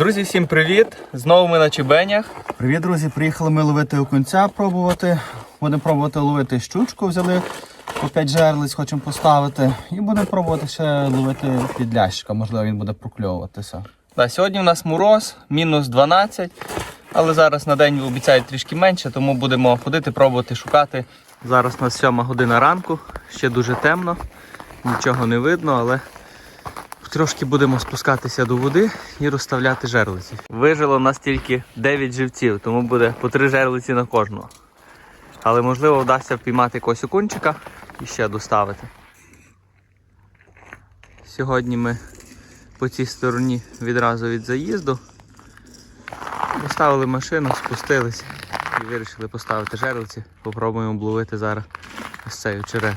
Друзі, всім привіт! Знову ми на Чебенях. Привіт, друзі! Приїхали ми ловити окунця, пробувати. Будемо пробувати ловити щучку, взяли по 5 жерлиць, хочемо поставити. І будемо пробувати ще ловити підлящика, можливо, він буде прокльовуватися. Да, сьогодні у нас мороз, мінус 12, але зараз на день обіцяють трішки менше, тому будемо ходити, пробувати шукати. Зараз у нас 7 година ранку, ще дуже темно, нічого не видно, але трошки будемо спускатися до води і розставляти жерлиці. Вижило нас тільки 9 живців, тому буде по 3 жерлиці на кожного. Але можливо вдасться впіймати якогось окунчика і ще доставити. Сьогодні ми по цій стороні відразу від заїзду. Поставили машину, спустились і вирішили поставити жерлиці. Попробуємо обловити зараз ось цей очерет.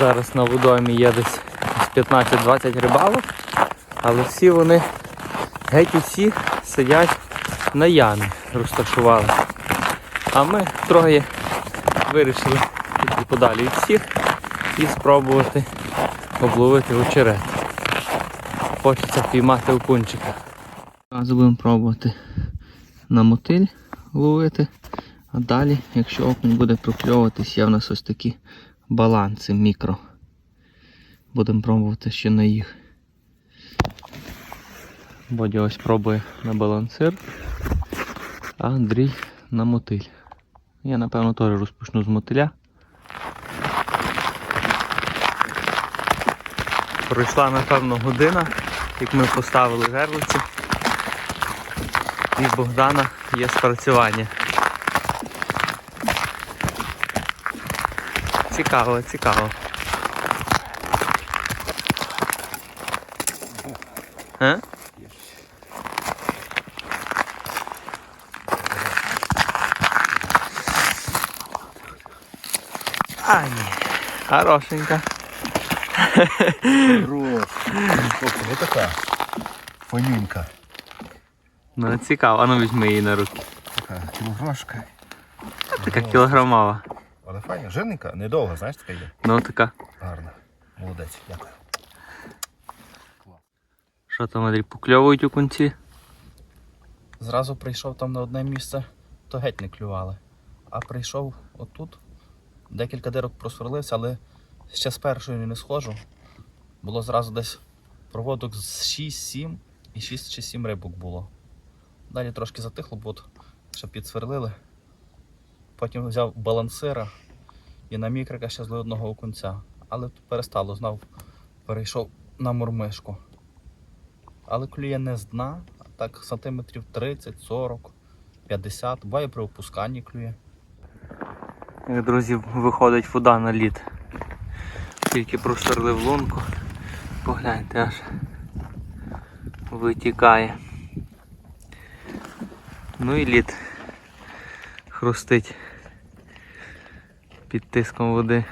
Зараз на водоймі є десь з 15-20 рибалок, але всі вони геть усі сидять на ямі, розташували. А ми троє вирішили піти подалі від всіх і спробувати обловити очерет. Хочеться впіймати окунчика. Зараз будемо пробувати на мотиль ловити. А далі, якщо окунь буде прокльовуватись, є в нас ось такі баланси мікро. Будемо пробувати ще на їх. Бодя ось пробує на балансир, а Андрій на мотиль. Я напевно теж розпочну з мотиля. Пройшла напевно година, як ми поставили жерлиці. І Богдана є спрацювання. Цікаво, цікаво. А? А, ні. Хорошенька. Хорош! Ось така фонюнька. Ну, цікаво, а ну візьми її на руки. Така кілогрошка. Така кілограмова. Але файна, жирненька, недовго, знаєш, така є. Ну така. Гарна. Молодець, дякую. Що там, Андрій, у кінці? Зразу прийшов там на одне місце, то геть не клювали. А прийшов отут, декілька дирок просверлився, але ще з першої не схожу. Було зразу десь проводок з 6-7 і 6 чи 7 рибок було. Далі трошки затихло, бо от ще підсверлили. Потім взяв балансира і на мікрика ще злив одного окунця. Але перестало, знов перейшов на мурмишку. Але клює не з дна, а так сантиметрів 30, 40, 50. Буває при опусканні клює. Друзі, виходить вода на лід. Тільки просверлив лунку. Погляньте, аж витікає. Ну і лід хрустить під тиском води.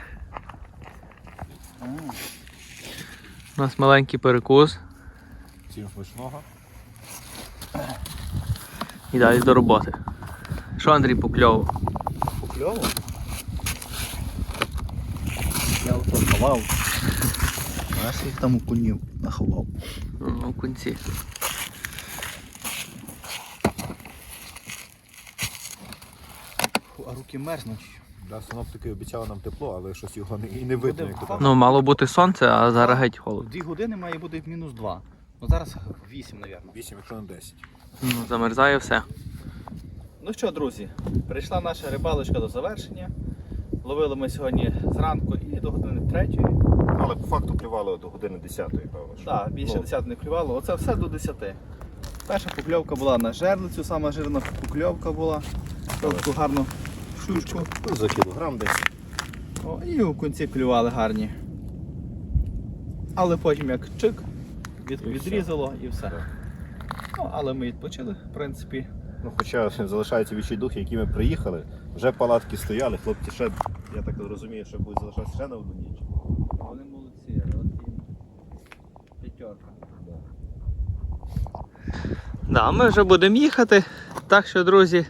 У нас маленький перекус Всім смачного. і далі до роботи. Що Андрій покльовував? Покльово? Я ото ховав. Знаєш, їх там окунів наховав. Ну, у кінці. А руки мерзнуть. Да, синоптики обіцяли нам тепло, але щось його не, і не видно, як то Ну, мало бути сонце, а зараз геть холодно. Дві години має бути мінус 2. Ну зараз 8, мабуть. 8, якщо не 10. Ну, замерзає все. Ну що, друзі, прийшла наша рибалочка до завершення. Ловили ми сьогодні зранку і до години третьої. Але по факту клювало до години 10, певно. Так, більше Ну, 10 не клювало. Оце все до 10. Перша покльовка була на жерлицю, сама жирна покльовка була. Таку гарну щучку. ну, За кілограм десь. О, і у кінці клювали гарні. Але потім як чик, від, І відрізало і все. Так. Ну, але ми відпочили, в принципі. Ну, хоча залишаються відчайдухи, які ми приїхали. Вже палатки стояли, хлопці ще, я так розумію, що будуть залишатися ще на одну ніч. Вони молодці, от їм п'ятерка. Да, ми вже будемо їхати. Так що, друзі,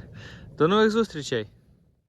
до нових зустрічей.